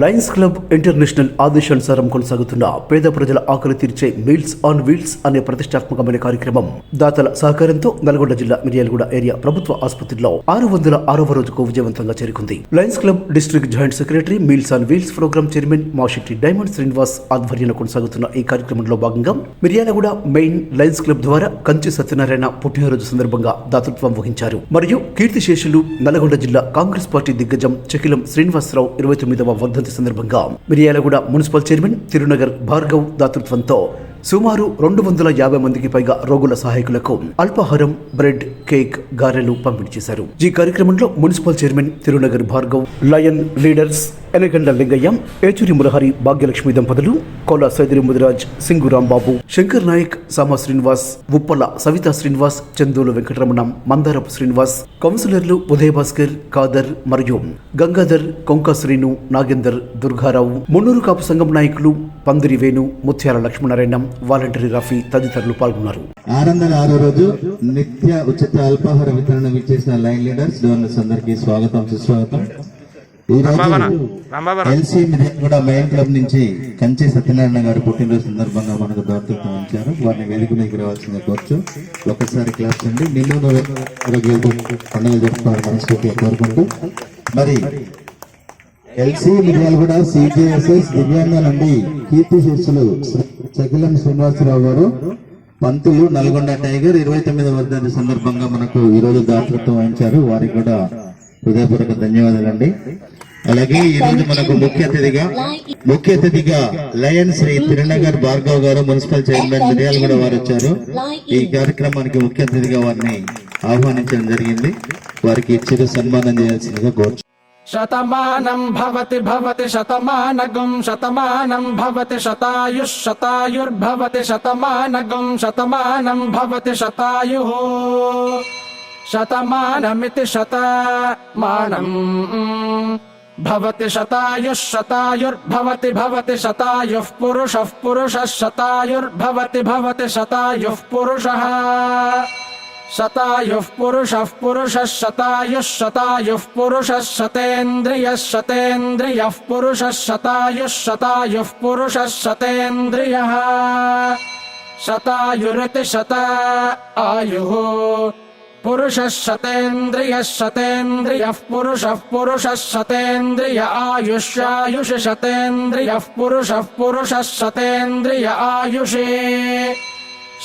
Lions club international ఆదేశానుసారం కొనసాగుతున్న పేద ప్రజల ఆకలి తీర్చే మీల్స్ ఆన్ వీల్స్ అనే ప్రతిష్టాత్మకమైన కార్యక్రమం దాతల సహకారంతో నల్గొండ జిల్లా మిర్యాలగూడ ఏరియా ప్రభుత్వ ఆసుపత్రిలో ఆరు వందల ఆరవ రోజుకు విజయవంతంగా చేరుకుంది. Lions club district joint secretary meals on wheels programme chairman Mashetti Diamond Srinivas ఆధ్వర్యంలో కొనసాగుతున్న ఈ కార్యక్రమంలో భాగంగా మిర్యాలగూడ మెయిన్ లయన్స్ క్లబ్ ద్వారా కంచి సత్యనారాయణ పుట్టినరోజు సందర్భంగా దాతృత్వం వహించారు. మరియు కీర్తిశేషులు నల్గొండ జిల్లా కాంగ్రెస్ పార్టీ దిగ్గజం చకిలం శ్రీనివాసరావు ఇరవై తొమ్మిదవ జయంతి సందర్భంగా మిర్యాలగూడ మున్సిపల్ చైర్మన్ తిరునగర్ భార్గవ్ దాతృత్వంతో సుమారు రెండు వందల యాభై మందికి పైగా రోగుల సహాయకులకు అల్పాహారం బ్రెడ్ కేక్ గారెలు పంపిణీ చేశారు. ఈ కార్యక్రమంలో municipal chairman Tirunagar Bhargav lion leaders Enaganda Lingaiah Yechuri Murahari Bhagyalakshmi దంపతులు కోలా సైదిరి ముదిరాజ్ సింగు రాంబాబు శంకర్ నాయక్ సామ శ్రీనివాస్ ఉప్పల సవితా శ్రీనివాస్ చందూలు వెంకటరమణం మందారపు శ్రీనివాస్ కౌన్సిలర్లు ఉదయ భాస్కర్ మరియు గంగాధర్ కొంక శ్రీను నాగేందర్ దుర్గారావు మున్నూరు కాపు సంఘం నాయకులు పందిరి వేణు ముత్యాల లక్ష్మణారాయణం వాలంటరీ రఫీ తదితరులు పాల్గొన్నారు. వందల ఆరో రోజు నిత్య ఉచిత అల్పాహార వితరణ విచ్చేసిన లైన్ లీడర్స్ డోనర్స్ అందరికి స్వాగతం సుస్వాగతం. ఈ రోజు ఎల్సీ కూడా మెయిన్ క్లబ్ నుంచి కంచి సత్యనారాయణ గారి పుట్టినరోజు సందర్భంగా మనకు దాతృత్వం ఇచ్చారు వారిని వేదిక మీదకి రావాల్సిందే కోర్చు. ఒకసారి క్లాస్ అండి నిన్ను పండుగ జరుపుకోవాలి మనస్ఫూర్తిగా కోరుకుంటూ. మరి ఎల్సీ కూడా సిజేఎస్ఎస్ దివ్యాంగ నుండి కీర్తి శిష్యులు చకిలం శ్రీనివాసరావు గారు పంతులు నల్గొండ టైగర్ ఇరవై తొమ్మిది వర్ధంతి సందర్భంగా మనకు ఈ రోజు దాతృత్వం వహించారు. వారికి కూడా హృదయపూర్వక ధన్యవాదాలండి. అలాగే ఈ రోజు మనకు ముఖ్య అతిథిగా ముఖ్య అతిథిగా లయన్ శ్రీ తిరునగర్ భార్గవ్ గారు మున్సిపల్ చైర్మన్ మిర్యాలగూడ వారు వచ్చారు. ఈ కార్యక్రమానికి ముఖ్య అతిథిగా వారిని ఆహ్వానించడం జరిగింది. వారికి చిరు సన్మానం చేయాల్సిందిగా కోరుచు शतमानं भवति भवति शतमानगुं शतमानं भवति शतायुः शतायुर्भवति शतमानगुं शतमानं भवति शतायुः शतमानमिति शतमानम् भवति शतायुः शतायुर्भवति भवति शतायुः पुरुषः पुरुषः शतायुर्भवति भवति शतायुः पुरुषः शतायुः पुरुषः पुरुषः शतायुः शतायुः पुरुषः शतेन्द्रियः शतेन्द्रियः पुरुषः शतायुः शतायुः पुरुषः शतेन्द्रियः शतायुरिति शत आयुः पुरुषः शतेन्द्रियः शतेन्द्रियः पुरुषः पुरुषः शतेन्द्रिय आयुष्यायुष शतेन्द्रियः पुरुषः पुरुषः शतेन्द्रिय आयुषे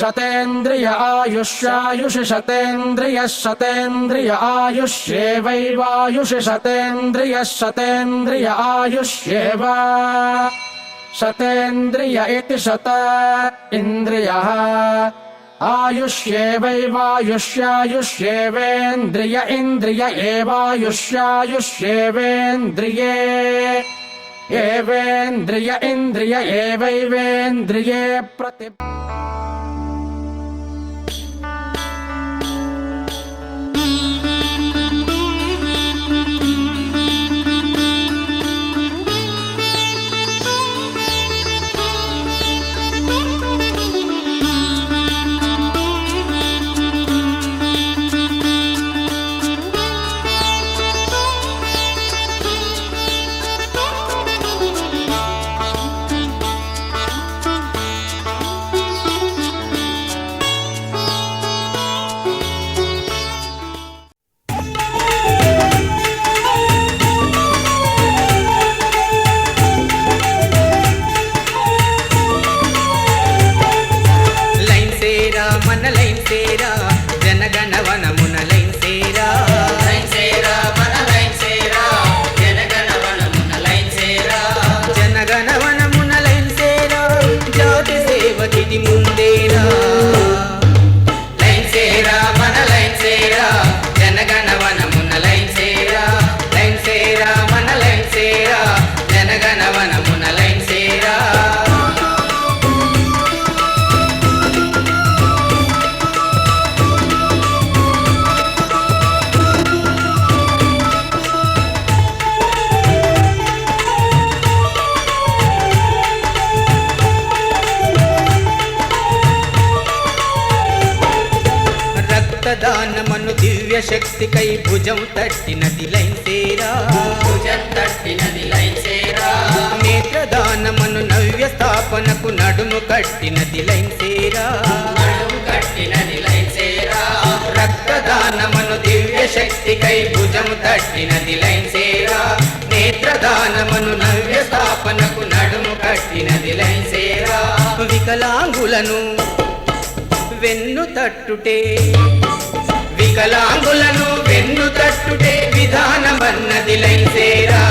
शतेन्द्रिय आयुष्यायुष शतेन्द्रियः शतेन्द्रिय आयुष्येवैवायुष शतेन्द्रियः शतेन्द्रिय आयुष्येव शतेन्द्रिय इति शत इन्द्रियः आयुष्येवैवायुष्यायुष्येवेन्द्रिय इन्द्रिय एवायुष्यायुष्येवेन्द्रिये एवेन्द्रिय इन्द्रिय एवैवेन्द्रिये प्रति రక్తదానమను దివ్య శక్తికై భుజం తట్టినది లైన్సేరా భుజం తట్టినది లైన్సేరా నేత్రదానమను నవ్య స్థాపనకు నడుము కట్టినది లైన్సేరా నడుము కట్టినది లైన్సేరా రక్తదానమను దివ్య శక్తికై భుజం తట్టినది లైన్సేరా నేత్రదానమను నవ్య స్థాపనకు నడుము కట్టినది లైన్సేరా వికలాంగులను వెన్ను తట్టుటే వికలాంగులను వెన్ను తట్టుటే విధానమన్నది లైన్సేరా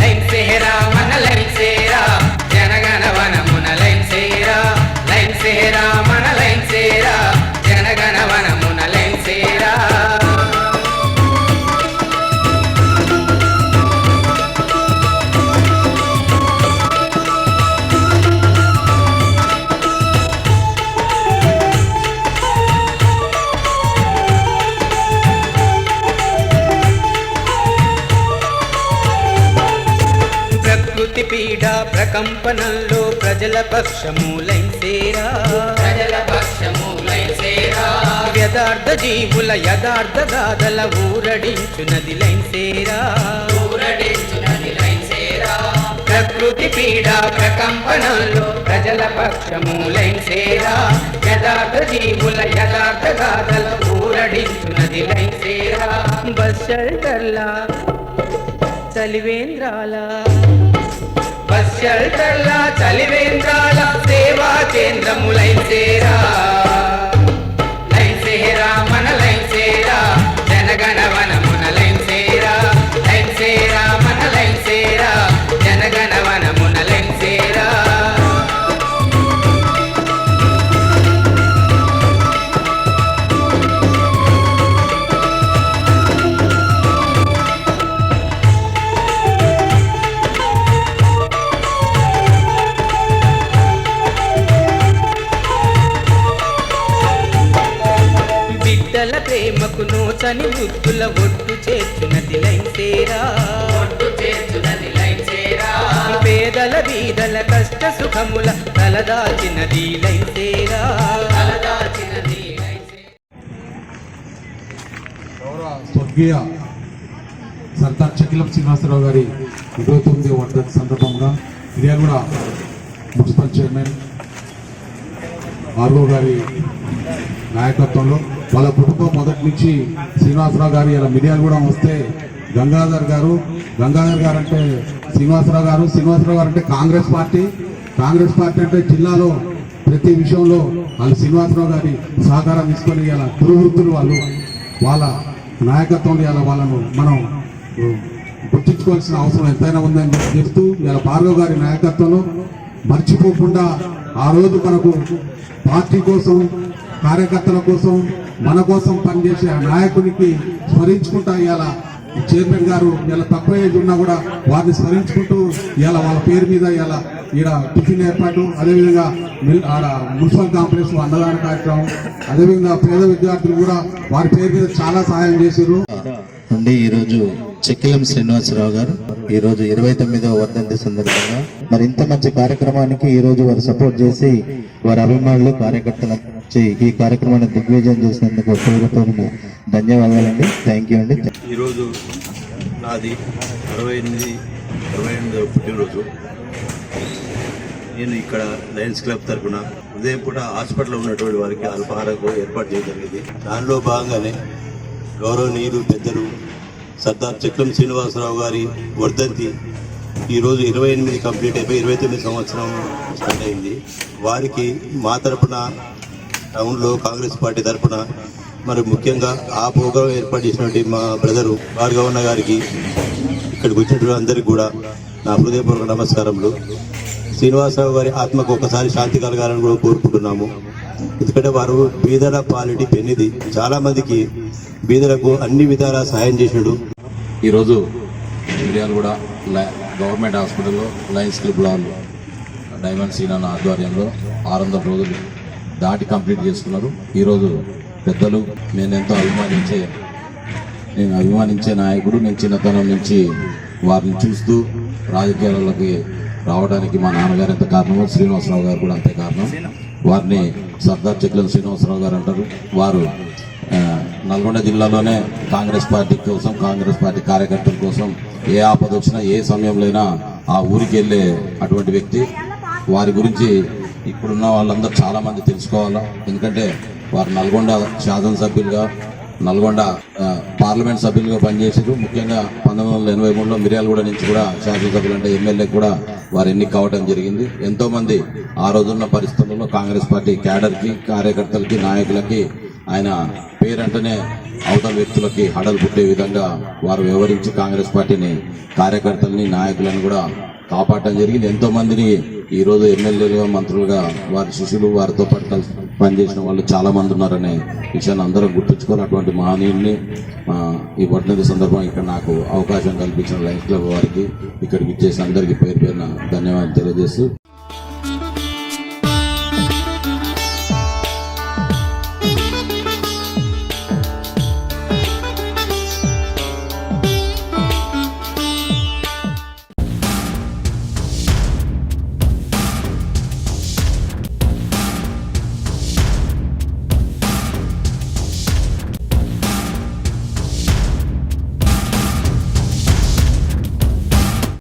లైన్సేరా మన లైన్సేరా జనగణవనమున లైన్సేరా. లైన్సేరా మన పీడ ప్రకంపనల్లో ప్రజల పక్షమూలైసేరా ప్రజల పక్షమూలైసేరా యథార్థ జీవుల యథార్థ గాథల ఊరడించునది లైన్సేరా ఊరడించునది లైన్సేరా ప్రకృతి పీడ ప్రకంపనల్లో ప్రజల పక్షమూలైసేరా యథార్థ జీవుల యథార్థ గాథల ఊరడించునది లైన్సేరా బస్ షెల్టర్లా చలివేంద్రాల బస్ చల్లా చలివేంద్రాల సేవా కేంద్రములై చేరా. నోచని ముద్దుల ఒట్టు చేర్చునది లైన్సేరా పేదల బీదల కష్ట సుఖముల తలదాచినది లైన్సేరా స్వర్గీయ సర్దార్ చకిలం శ్రీనివాసరావు గారి ఇరవై తొమ్మిది వర్ధంతి సందర్భంగా మిర్యాలగూడ మున్సిపల్ చైర్మన్ ఆర్గో గారి నాయకత్వంలో వాళ్ళ కుటుంబం మొదటి నుంచి శ్రీనివాసరావు గారు ఇలా మీడియాలు కూడా వస్తే గంగాధర్ గారు గంగాధర్ గారు అంటే శ్రీనివాసరావు గారు శ్రీనివాసరావు గారు అంటే కాంగ్రెస్ పార్టీ కాంగ్రెస్ పార్టీ అంటే జిల్లాలో ప్రతి విషయంలో వాళ్ళు శ్రీనివాసరావు గారి సహకారం తీసుకొని ఇలా గురువృత్తులు వాళ్ళు వాళ్ళ నాయకత్వంలో ఇలా వాళ్ళను మనం గుర్తించుకోవాల్సిన అవసరం ఎంతైనా ఉందని చెప్తూ ఇలా భార్గవ్ గారి నాయకత్వంలో మర్చిపోకుండా ఆ రోజు మనకు పార్టీ కోసం కార్యకర్తల కోసం మన కోసం పనిచేసే ఆ నాయకునికి స్మరించుకుంటా ఇలా చైర్మన్ గారు ఇలా తక్కువ ఏజ్ ఉన్నా కూడా వారిని స్మరించుకుంటూ ఇలా వాళ్ళ పేరు మీద ఇలా ఈడ టిఫిన్ ఏర్పాటు అదేవిధంగా ఆడ మున్సిపల్ కాంప్లెక్స్లో అన్నదాన కార్యక్రమం అదేవిధంగా పేద విద్యార్థులు కూడా వారి పేరు మీద చాలా సహాయం చేశారు. నుండి ఈరోజు చెక్కిలం శ్రీనివాసరావు గారు ఈరోజు ఇరవై తొమ్మిదవ వర్ధంతి సందర్భంగా మరి ఇంత మంచి కార్యక్రమానికి ఈ రోజు వారు సపోర్ట్ చేసి వారి అభిమానులు కార్యకర్తల నుంచి ఈ కార్యక్రమాన్ని దిగ్విజయం చేసినందుకు పేరుతో ధన్యవాదాలండి. థ్యాంక్ యూ అండి. ఈరోజు నాది అరవై ఎనిమిది అరవై ఎనిమిదవ పుట్టినరోజు. నేను ఇక్కడ లయన్స్ క్లబ్ తరఫున ఉదయం పూట హాస్పిటల్లో ఉన్నటువంటి వారికి అల్పాహారకు ఏర్పాటు చేయడం జరిగింది. దానిలో భాగంగానే గౌరవనీయులు పెద్దలు సర్దార్ చక్రం శ్రీనివాసరావు గారి వర్ధంతి ఈరోజు ఇరవై ఎనిమిది కంప్లీట్ అయిపోయి ఇరవై తొమ్మిది సంవత్సరం స్టార్ట్ అయింది. వారికి మా తరపున టౌన్లో కాంగ్రెస్ పార్టీ తరపున మరి ముఖ్యంగా ఆ ప్రోగ్రాం ఏర్పాటు చేసినటువంటి మా బ్రదరు భార్గవన్న గారికి ఇక్కడికి వచ్చినటువంటి అందరికీ కూడా నా హృదయపూర్వక నమస్కారములు. శ్రీనివాసరావు గారి ఆత్మకు ఒకసారి శాంతి కలగాలని కూడా కోరుకుంటున్నాము. ఎందుకంటే వారు బీదల పాలిటి పెన్నిది చాలామందికి బీదలకు అన్ని విధాలా సహాయం చేసినాడు ఈరోజు మిర్యాలగూడ లై- గవర్నమెంట్ హాస్పిటల్లో లయన్స్ క్లబ్ వాళ్ళు డైమండ్ సీనాన్ ఆధ్వర్యంలో ఆరు వందల రోజులు దాటి కంప్లీట్ చేసుకున్నారు ఈరోజు పెద్దలు నేను ఎంతో అభిమానించే నేను అభిమానించే నాయకుడు నేను చిన్నతనం నుంచి వారిని చూస్తూ రాజకీయాలలోకి రావడానికి మా నాన్నగారు ఎంత కారణమో శ్రీనివాసరావు గారు కూడా అంతే కారణం. వారిని సర్దార్ చెక్లం శ్రీనివాసరావు గారు అంటారు. వారు నల్గొండ జిల్లాలోనే కాంగ్రెస్ పార్టీ కోసం కాంగ్రెస్ పార్టీ కార్యకర్తల కోసం ఏ ఆపద వచ్చినా ఏ సమయంలోనైనా ఆ ఊరికి వెళ్ళే అటువంటి వ్యక్తి. వారి గురించి ఇప్పుడున్న వాళ్ళందరూ చాలా మంది తెలుసుకోవాలా? ఎందుకంటే వారు నల్గొండ శాసనసభ్యులుగా నల్గొండ పార్లమెంట్ సభ్యులుగా పనిచేసారు ముఖ్యంగా పంతొమ్మిది వందల ఎనభై మూడులో మిర్యాలగూడ నుంచి కూడా శాసనసభ్యులు అంటే ఎమ్మెల్యే కూడా వారు ఎన్నిక కావడం జరిగింది. ఎంతో మంది ఆ రోజున్న పరిస్థితుల్లో కాంగ్రెస్ పార్టీ క్యాడర్కి కార్యకర్తలకి నాయకులకి ఆయన పేరంటనే అవతల వ్యక్తులకి హడలు పుట్టే విధంగా వారు వ్యవహరించి కాంగ్రెస్ పార్టీని కార్యకర్తల్ని నాయకులను కూడా కాపాడటం జరిగింది. ఎంతో మందిని ఈ రోజు ఎమ్మెల్యేలుగా మంత్రులుగా వారి శిష్యులు వారితో పాటు కలిసి పనిచేసిన వాళ్ళు చాలా మంది ఉన్నారనే విషయాన్ని అందరూ గుర్తుంచుకోవాలి. అటువంటి మహనీయుల్ని ఈ వర్ధంతి సందర్భం ఇక్కడ నాకు అవకాశం కల్పించిన లైఫ్ క్లబ్ వారికి ఇక్కడికి ఇచ్చేసి అందరికీ పేరు పేరున ధన్యవాదాలు తెలియజేస్తూ